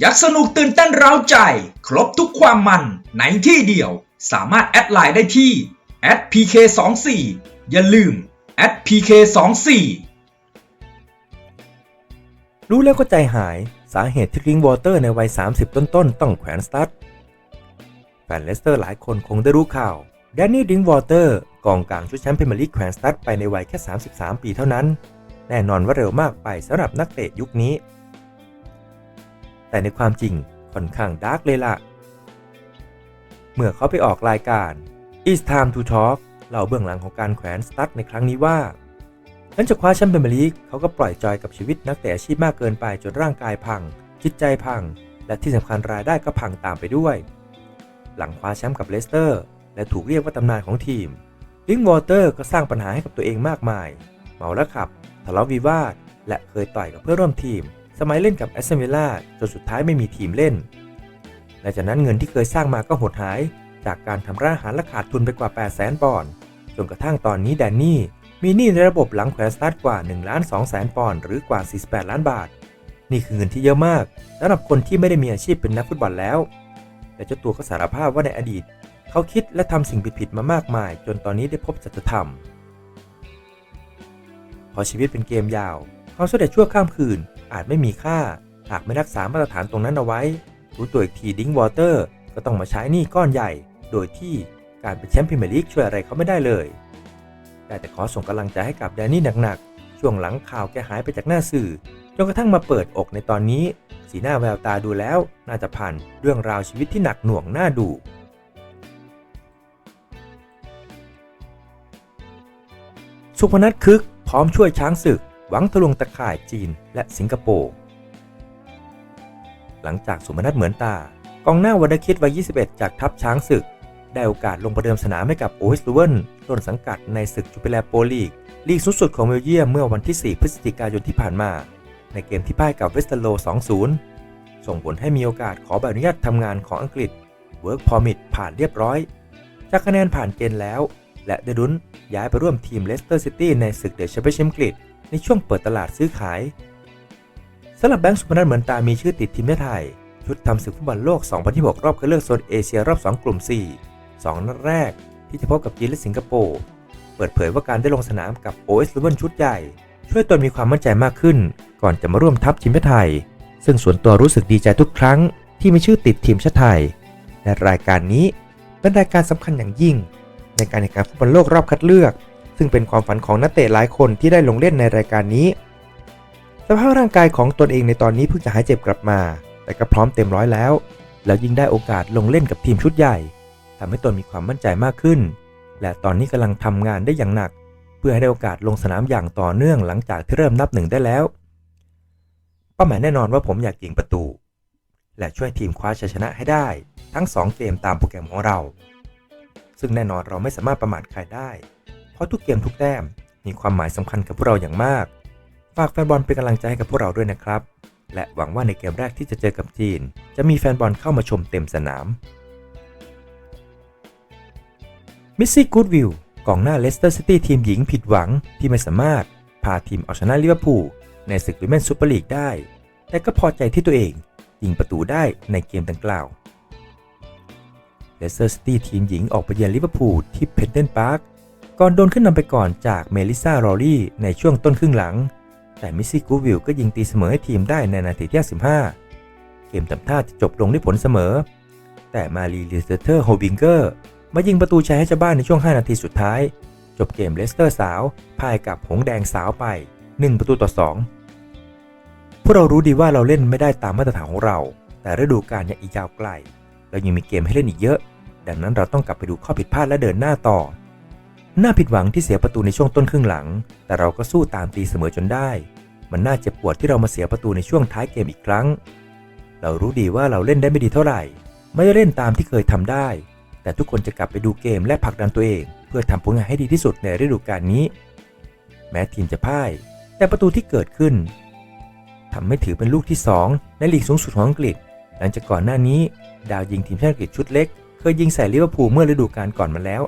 อยากสนุกตื่นเต้นเร้าใจ ครบทุกความมันในที่เดียว สามารถแอดไลน์ได้ที่ @pk24 อย่าลืม @pk24 รู้แล้วก็ใจหายสาเหตุที่ริงวอเตอร์ในวัย 30 ต้นๆต้องแขวนสตั๊ดแฟนเลสเตอร์หลายคนคงได้รู้ข่าวแดนนี่ริงวอเตอร์กองกลางชุดแชมป์พรีเมียร์ลีกแขวนสตั๊ดไปในวัยแค่ 33 ปีเท่านั้น แน่นอนว่าเร็วมากไปสำหรับนักเตะยุคนี้ แต่ในความจริงค่อนข้างดาร์กเลยล่ะ เมื่อเขาไปออกรายการ It's Time to Talk เล่าเบื้องหลังของการแขวนสตั๊ดในครั้งนี้ว่าหลังจากคว้าแชมป์พรีเมียร์ลีกเขาก็ปล่อยจอยกับชีวิตนักเตะอาชีพมากเกินไปจนร่างกายพัง จิตใจพัง และที่สำคัญรายได้ก็พังตามไปด้วย หลังคว้าแชมป์กับเลสเตอร์ และถูกเรียกว่าตำนานของทีมลิงวอเตอร์ก็สร้างปัญหาให้กับตัวเองมากมาย เมาแล้วขับ ทะเลาะวิวาท และเคยต่อยกับเพื่อนร่วมทีม สมัยเล่นกับแอสตันวิล่าจนสุดท้ายไม่มีทีมเล่นและจากนั้นเงินที่เคยสร้างมาก็หดหาย จากการทำร้านอาหารและขาดทุนไปกว่า 8 0 0 0 0 0ปอนด์ จนกระทั่งตอนนี้แดนนี่มีหนี้ในระบบหลังแขวนสตาร์ทกว่า1ล้าน2แสนปอนด์หรือกว่า 48 ล้านบาท นี่คือเงินที่เยอะมากสำหรับคนที่ไม่ได้มีอาชีพเป็นนักฟุตบอลแล้ว แต่เจ้าตัวก็สารภาพว่าในอดีต เขาคิดและทำสิ่งผิดๆมามากมาย จนตอนนี้ได้พบสัจธรรม พอชีวิตเป็นเกมยาวความสำเร็จชั่วข้ามคืน อาจไม่มีค่า หากไม่รักษามาตรฐานตรงนั้นเอาไว้รู้ตัวอีกทีดิ้งวอเตอร์ก็ต้องมาใช้นี้ก้อนใหญ่ โดยที่การเป็นแชมป์พรีเมียร์ลีกช่วยอะไรเขาไม่ได้เลยได้แต่ขอส่งกำลังใจให้กับแดนนี่หนักๆ ช่วงหลังข่าวแกหายไปจากหน้าสื่อ จนกระทั่งมาเปิดอกในตอนนี้ สีหน้าแววตาดูแล้ว น่าจะผ่านเรื่องราวชีวิตที่หนักหน่วงน่าดูสุพนัทคึกพร้อมช่วยช้างศึก หวังทะลวงตะข่ายจีนและสิงคโปร์ หลังจากสุพนัทเหมือนตากองหน้าวันดคิดวัย 21 จากทัพช้างศึก ได้โอกาสลงประเดิมสนามให้กับโอเวสลูเวนต้นสังกัดในศึกจูเปแลโปลีก ลีกสูงสุดของเบลเยียมเมื่อวันที่ 4 พฤศจิกายนที่ผ่านมา ในเกมที่พ่ายกับเวสเทโล 2-0 ส่งผลให้มีโอกาสขอใบอนุญาตทำงานของอังกฤษ Work Permit ผ่านเรียบร้อย จากคะแนนผ่านเกณฑ์แล้ว และได้รุ้นย้ายไปร่วมทีมเลสเตอร์ซิตี้ในศึกเดอะแชมเปี้ยนชิพอังกฤษ ในช่วงเปิดตลาดซื้อขายสำหรับแบงค์สุพนัทเหมือนตามีชื่อติดทีมชาติไทย ชุดทำศึกฟุตบอลโลก 2026 รอบคัดเลือกโซนเอเชียรอบ 2 กลุ่ม 4 2 นัดแรก ที่จะพบกับจีนและสิงคโปร์เปิดเผยว่าการได้ลงสนามกับ OS l u v e n ชุดใหญ่ ช่วยตนมีความมั่นใจมากขึ้น ก่อนจะมาร่วมทัพทีมชาติไทย ซึ่งส่วนตัวรู้สึกดีใจทุกครั้งที่มีชื่อติดทีมชาติไทยและรายการนี้เป็นรายการสำคัญอย่างยิ่ง ในการแข่งขันฟุตบอลโลกรอบคัดเลือก ซึ่งเป็นความฝันของนักเตะหลายคนที่ได้ลงเล่นในรายการนี้ สภาพร่างกายของตนเองในตอนนี้เพิ่งจะหายเจ็บกลับมา แต่ก็พร้อมเต็มร้อยแล้ว แล้วยิ่งได้โอกาสลงเล่นกับทีมชุดใหญ่ทำให้ตนมีความมั่นใจมากขึ้น และตอนนี้กำลังทำงานได้อย่างหนัก เพื่อให้ได้โอกาสลงสนามอย่างต่อเนื่องหลังจากที่เริ่มนับหนึ่งได้แล้ว เป้าหมายแน่นอนว่าผมอยากยิงประตู และช่วยทีมคว้าชัยชนะให้ได้ ทั้ง 2 เกมตามโปรแกรมของเรา ซึ่งแน่นอนเราไม่สามารถประมาทใครได้ ราะทุกเกมทุกแต้มมีความหมายสำคัญกับพวกเราอย่างมาก ฝากแฟนบอลเป็นกำลังใจให้กับพวกเราด้วยนะครับ และหวังว่าในเกมแรกที่จะเจอกับจีน จะมีแฟนบอลเข้ามาชมเต็มสนาม มิสซี่กูดวิลกองหน้าเลสเตอร์ซิตี้ทีมหญิงผิดหวังที่ไม่สามารถพาทีมเอาชนะลิเวอร์พูลในศึกวิมเมนซูเปอร์ลีกได้ แต่ก็พอใจที่ตัวเองยิงประตูได้ในเกมดังกล่าวเลสเตอร์ซิตี้ทีมหญิงออกไปเยือนลิเวอร์พูลที่เพนเทนพาร์ค ก่อนโดนขึ้นนำไปก่อนจากเมลิซารอรี่ในช่วงต้นครึ่งหลัง แต่มิสซี่กูวิลก็ยิงตีเสมอให้ทีมได้ในนาทีที่ 15 เกมทำท่าจะจบลงด้วยผลเสมอ แต่มารีลิสเตอร์โฮวิงเกอร์มายิงประตูชัยให้ชาวบ้านในช่วง 5 นาทีสุดท้าย จบเกมเลสเตอร์สาวพ่ายกับหงแดงสาวไป 1 ประตูต่อ 2 พวกเรารู้ดีว่าเราเล่นไม่ได้ตามมาตรฐานของเรา แต่ฤดูกาลยังอีกยาวไกลเรายังมีเกมให้เล่นอีกเยอะ ดังนั้นเราต้องกลับไปดูข้อผิดพลาดและเดินหน้าต่อ น่าผิดหวังที่เสียประตูในช่วงต้นครึ่งหลัง แต่เราก็สู้ตามตีเสมอจนได้ มันน่าเจ็บปวดที่เรามาเสียประตูในช่วงท้ายเกมอีกครั้ง เรารู้ดีว่าเราเล่นได้ไม่ดีเท่าไหร่ ไม่ได้เล่นตามที่เคยทำได้ แต่ทุกคนจะกลับไปดูเกมและผลักดันตัวเอง เพื่อทำผลงานให้ดีที่สุดในฤดูกาลนี้ แม้ทีมจะพ่าย แต่ประตูที่เกิดขึ้นทำให้ถือเป็นลูกที่ 2 ในลีกสูงสุดของอังกฤษ หลังจากก่อนหน้านี้ ดาวยิงทีมชาติอังกฤษชุดเล็ก เคยยิงใส่ลิเวอร์พูลเมื่อฤดูกาลก่อนมาแล้ว